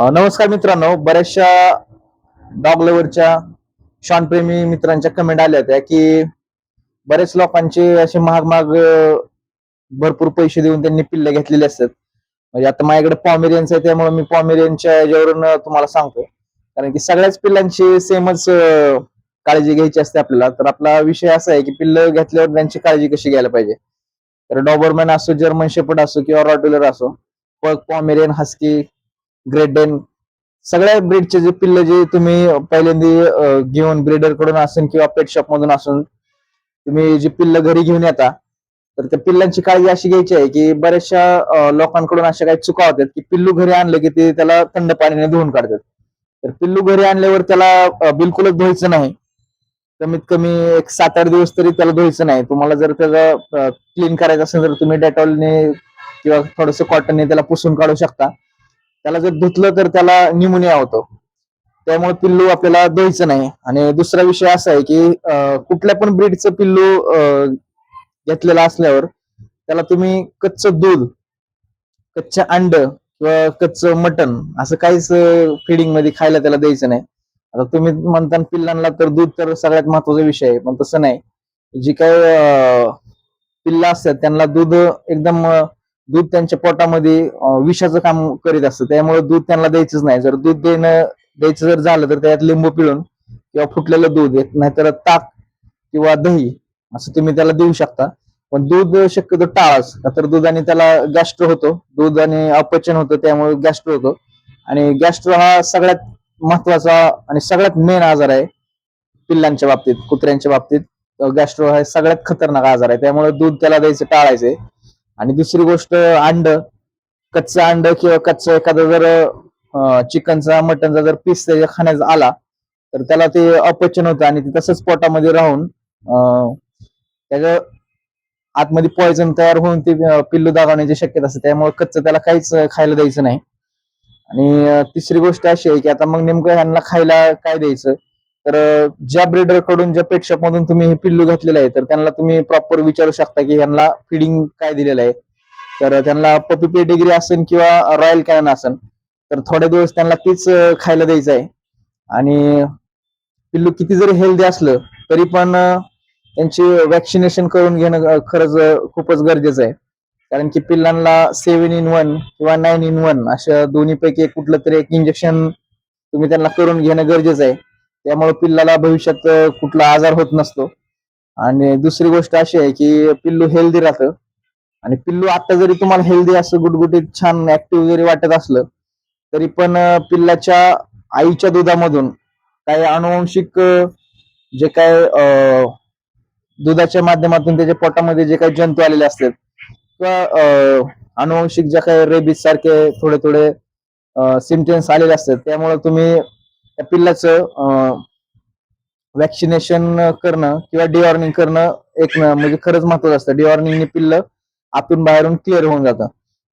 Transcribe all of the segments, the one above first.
नमस्कार मित्रांनो. बऱ्याचशा डॉग लवरच्या शॉनप्रेमी मित्रांच्या कमेंट आल्या होत्या की बरेच लोकांचे असे महाग महाग भरपूर पैसे देऊन त्यांनी पिल्ले घेतलेले असतात. म्हणजे आता माझ्याकडे पॉमेरियन्स आहे त्यामुळे मी पॉमेरियनच्या याच्यावरून तुम्हाला सांगतो कारण की सगळ्याच पिल्लांची सेमच काळजी घ्यायची असते आपल्याला. तर आपला विषय असा आहे की पिल्लं घेतल्यावर त्यांची काळजी कशी घ्यायला पाहिजे? तर डॉबरमॅन असो जर्मन शेपट असो किंवा रॉटुलर असो पॉमेरियन हस्की ग्रेट डेन सगळ्या ब्रीडचे जे पिल्ल जे तुम्ही पहिल्यांदा घेऊन ब्रीडरकडून असून किंवा पेट शॉप मधून असून तुम्ही जी पिल्ल घरी घेऊन येता तर त्या पिल्लांची काळजी अशी घ्यायची आहे की बऱ्याचशा लोकांकडून अशा काही चुका होतात की पिल्लू घरी आणलं की ते त्याला थंड पाण्याने धुवून काढतात. तर पिल्लू घरी आणल्यावर त्याला बिलकुलच धुवायचं नाही. कमीत कमी एक सात आठ दिवस तरी त्याला धुवायचं नाही. तुम्हाला जर त्याला क्लीन करायचं असेल तर तुम्ही डेटॉलने किंवा थोडस कॉटनने त्याला पुसून काढू शकता. त्याला जर धुतलं तर त्याला निमोनिया होतो. त्यामुळे पिल्लू आपल्याला द्यायचं नाही. आणि दुसरा विषय असा आहे की कुठल्या पण ब्रीडचं पिल्लू घेतलेलं असल्यावर त्याला तुम्ही कच्चं दूध कच्चं अंड किंवा कच्चं मटन असं काहीच फिडिंगमध्ये खायला त्याला द्यायचं नाही. आता तुम्ही म्हणता पिल्लांना तर दूध तर सगळ्यात महत्त्वाचा विषय आहे पण तसं नाही. जी काय पिल्ल असतात त्यांना दूध एकदम दूध त्यांच्या पोटामध्ये विषाचं काम करीत असतं. त्यामुळे दूध त्यांना द्यायचंच नाही. जर दूध देणं द्यायचं जर झालं तर त्यात लिंबू पिळून किंवा फुटलेलं दूध एक नाहीतर ताक किंवा दही असं तुम्ही त्याला देऊ शकता. पण दूध शक्यतो टाळाच तर दुधाने त्याला गॅस्ट्रो होतो. दूध आणि अपचन होतं त्यामुळे गॅस्ट्रो होतो. आणि गॅस्ट्रो हा सगळ्यात महत्त्वाचा आणि सगळ्यात मेन आजार आहे पिल्लांच्या बाबतीत कुत्र्यांच्या बाबतीत. गॅस्ट्रो हा सगळ्यात खतरनाक आजार आहे. त्यामुळे दूध त्याला द्यायचं टाळायचंय. आणि दुसरी गोष्ट अंड. कच्चं अंड किंवा कच्चं एखादं जर चिकनचा मटनचा जर पीस त्याच्या खाण्याचा आला तर त्याला ते अपचन होतं आणि ते तसंच पोटामध्ये राहून अं, त्याचं आतमध्ये पॉयझन तयार होऊन ते पिल्लू दागवण्याची शक्यता असते. त्यामुळे कच्चं त्याला काहीच खायला द्यायचं नाही. आणि तिसरी गोष्ट अशी आहे की आता मग नेमकं ह्यांना खायला काय द्यायचं? तर ज्या ब्रिडरकडून ज्या पेटशॉप मधून तुम्ही हे पिल्लू घातलेलं आहे तर त्यांना तुम्ही प्रॉपर विचारू शकता की ह्यांना फिडिंग काय दिलेलं आहे. तर त्यांना पपी पेडिग्री असेल किंवा रॉयल कॅन असेल तर थोडे दिवस त्यांना तीच खायला द्यायचं आहे. आणि पिल्लू किती जरी हेल्दी असलं तरी पण त्यांची वॅक्सिनेशन करून घेणं खरंच खूपच गरजेचं आहे. कारण की पिल्लांना सेव्हन इन वन किंवा नाईन इन वन अशा दोन्हीपैकी एक कुठलं तरी एक इंजेक्शन तुम्ही त्यांना करून घेणं गरजेचं आहे. त्यामुळे पिल्लाला भविष्यात कुठला आजार होत नसतो. आणि दुसरी गोष्ट अशी आहे की पिल्लू हेल्दी राहतं. आणि पिल्लू आता जरी तुम्हाला हेल्दी असं गुटगुटीत छान ऍक्टिव्ह जरी वाटत असलं तरी पण पिल्लाच्या आईच्या दुधामधून काही अनुवंशिक जे काय दुधाच्या माध्यमातून त्याच्या पोटामध्ये जे काही जंतू आलेले असतात किंवा अनुवंशिक ज्या काही रेबीज सारखे थोडे थोडे सिमटम्स आलेले असतात त्यामुळे तुम्ही त्या पिल्लाचं वॅक्सिनेशन करणं किंवा डिवॉर्निंग करणं एक म्हणजे खरंच महत्वाचं असतं. डिवॉर्निंगने पिल्ल आतून बाहेरून क्लिअर होऊन जातं.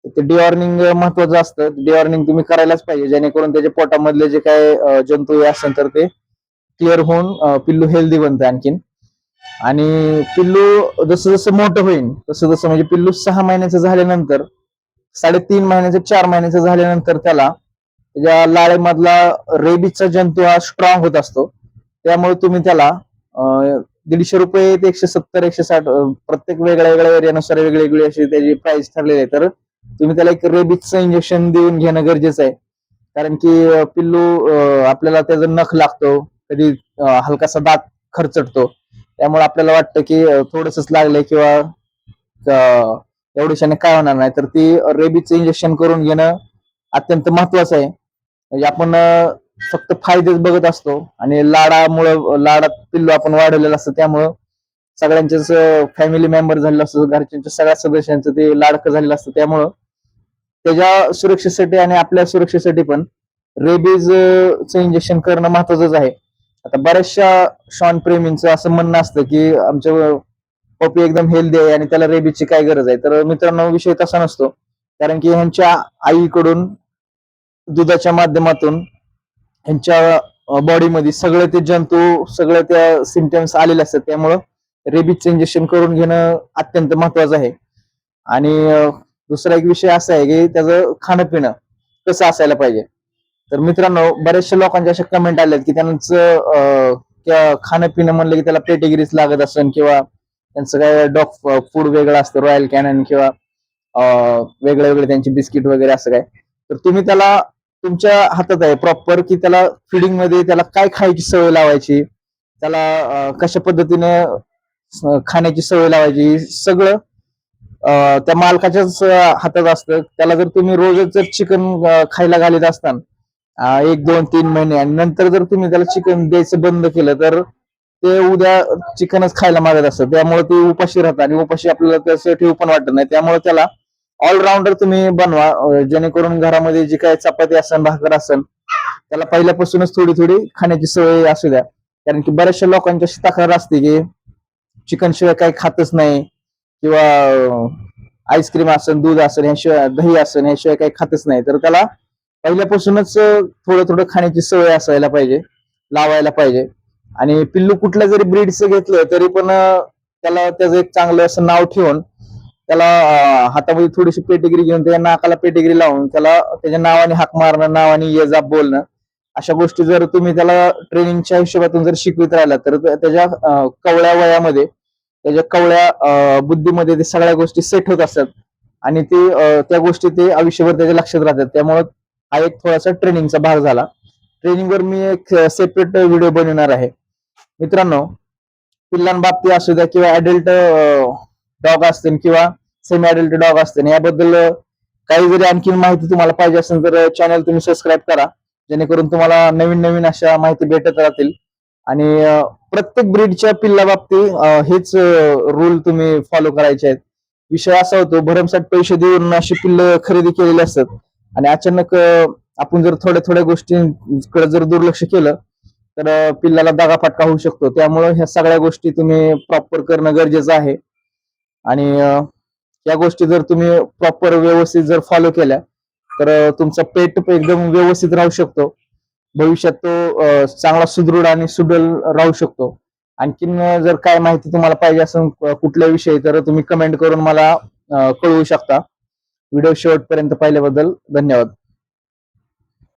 ते डिवॉर्निंग महत्वाचं असतं. डिवॉर्निंग तुम्ही करायलाच पाहिजे. जेणेकरून त्याच्या पोटामधले जे काय जंतू हे असेल तर ते क्लिअर होऊन पिल्लू हेल्दी बनतं आणखीन. आणि पिल्लू जसं जसं मोठं होईल तसं जसं म्हणजे पिल्लू सहा महिन्याचं झाल्यानंतर साडेतीन महिन्याचं चार महिन्याचं झाल्यानंतर त्याला ज्या लाळेमधला रेबीजचा जंतू हा स्ट्रॉंग होत असतो. त्यामुळे तुम्ही त्याला दीडशे रुपये ते एकशे सत्तर एकशे साठ प्रत्येक वेगळ्या वेगळ्या एरियानुसार वेगळी अशी त्याची प्राइस ठरलेली आहे. तर तुम्ही त्याला एक रेबीजचं इंजेक्शन देऊन घेणं गरजेचं आहे. कारण की पिल्लू आपल्याला त्याचा नख लागतो कधी हलकासा दात खरचटतो. त्यामुळे आपल्याला वाटतं की थोडस लागलंय किंवा एवढ्याशाने काय होणार नाही. तर ती रेबीजचं इंजेक्शन करून घेणं अत्यंत महत्वाचं आहे. म्हणजे आपण फक्त फायदेच बघत असतो आणि लाडामुळं लाडात पिल्लू आपण वाढवलेलं असतं त्यामुळं सगळ्यांचेच फॅमिली मेंबर झालेलं असतं घरच्यांच्या सगळ्या सदस्यांचं ते लाडकं झालेलं असतं त्यामुळं त्याच्या सुरक्षेसाठी आणि आपल्या सुरक्षेसाठी पण रेबीजचं इंजेक्शन करणं महत्वाचंच आहे. आता बऱ्याचशा शॉन प्रेमींचं असं म्हणणं असतं की आमच्या पपी एकदम हेल्दी आहे आणि त्याला रेबीजची काय गरज आहे. तर मित्रांनो विषय तसा नसतो. कारण की ह्यांच्या आईकडून दुधाच्या माध्यमातून यांच्या बॉडीमध्ये सगळे ते जंतू सगळे त्या सिमटम्स आलेले असतात. त्यामुळं रेबीजचं इंजेक्शन करून घेणं अत्यंत महत्वाचं आहे. आणि दुसरा एक विषय असा आहे की त्याचं खाणं पिणं कसं असायला पाहिजे. तर मित्रांनो बऱ्याचशा लोकांच्या अशा कमेंट आल्यात की त्यांचं खाणं पिणं म्हणलं की त्याला पेटेगिरीच लागत असेल किंवा त्यांचं काय डॉग फूड वेगळं असतं रॉयल कॅनन किंवा वेगळे वेगळे त्यांची बिस्किट वगैरे असं काय. तर तुम्ही त्याला तुमच्या हातात आहे प्रॉपर की त्याला फिडिंगमध्ये त्याला काय खायची सवय लावायची? त्याला कशा पद्धतीने खाण्याची सवय लावायची? सगळं त्या मालकाच्याच हातात असतं. त्याला जर तुम्ही रोजच जर चिकन खायला घालत असताना एक दोन तीन महिने आणि नंतर जर तुम्ही त्याला चिकन द्यायचं बंद केलं तर ते उद्या चिकनच खायला मागत असतं. त्यामुळे ते उपाशी राहतात आणि उपाशी आपल्याला त्याचं ठेवू पण वाटत नाही. त्यामुळे त्याला ऑलराऊंडर तुम्ही बनवा जेणेकरून घरामध्ये जी काही चपाती असेल भाकर असन त्याला पहिल्यापासूनच थोडी थोडी खाण्याची सवय असू द्या. कारण की बऱ्याचशा लोकांची अशी तक्रार असते की चिकन शिवाय काही खातच नाही किंवा आईस्क्रीम असेल दूध असेल ह्याशिवाय दही असेल ह्याशिवाय काही खातच नाही. तर त्याला पहिल्यापासूनच थोडं थोडं खाण्याची सवय असायला पाहिजे लावायला पाहिजे. आणि पिल्लू कुठल्या जरी ब्रीडचं घेतलं तरी पण त्याला त्याचं एक चांगलं असं नाव ठेवून त्याला हातामध्ये थोडीशी पेटेगिरी घेऊन त्याच्या नाकाला पेटेगिरी लावून त्याला त्याच्या नावाने हाक मारणं नावाने ये जाप बोलणं अशा गोष्टी जर तुम्ही त्याला ट्रेनिंगच्या हिशोबातून जर शिकवित राहिला तर त्याच्या कवळ्या वयामध्ये त्याच्या कवळ्या बुद्धीमध्ये ते सगळ्या गोष्टी सेट होत असतात. आणि ते त्या गोष्टी ते आयुष्यभर त्याच्या लक्षात राहतात. त्यामुळे हा एक थोडासा ट्रेनिंगचा भाग झाला. ट्रेनिंगवर मी एक सेपरेट व्हिडिओ बनवणार आहे. मित्रांनो पिल्लांबाबतीत असू द्या किंवा ऍडल्ट डॉग असतील किंवा सेमी अडल्ट डॉग असतील. याबद्दल काही जरी आणखी माहिती तुम्हाला पाहिजे असेल तर चॅनल तुम्ही सबस्क्राईब करा. जेणेकरून तुम्हाला नवीन नवीन अशा माहिती भेटत राहतील. आणि प्रत्येक ब्रीडच्या पिल्लाबाबतीत अं, हेच रूल तुम्ही फॉलो करायचे आहेत. विषय असा होतो भरमसाठ पैसे देऊन अशी पिल्ल खरेदी केलेली असतात. आणि अचानक आपण जर थोड्या थोड्या गोष्टींकडे जर दुर्लक्ष केलं तर पिल्लाला दगाफटका होऊ शकतो. त्यामुळे ह्या सगळ्या गोष्टी तुम्ही प्रॉपर करणं गरजेचं आहे. आणि या गोष्टी जर तुम्ही प्रॉपर व्यवस्थित जर फॉलो केल्या तर तुमचा पेट एकदम व्यवस्थित राहू शकतो. भविष्यात तो चांगला सुदृढ आणि सुडल राहू शकतो. आणखीन जर काय माहिती तुम्हाला पाहिजे असेल कुठल्या विषयी तर तुम्ही कमेंट करून मला कळवू शकता. व्हिडिओ शेवटपर्यंत पाहिल्याबद्दल धन्यवाद.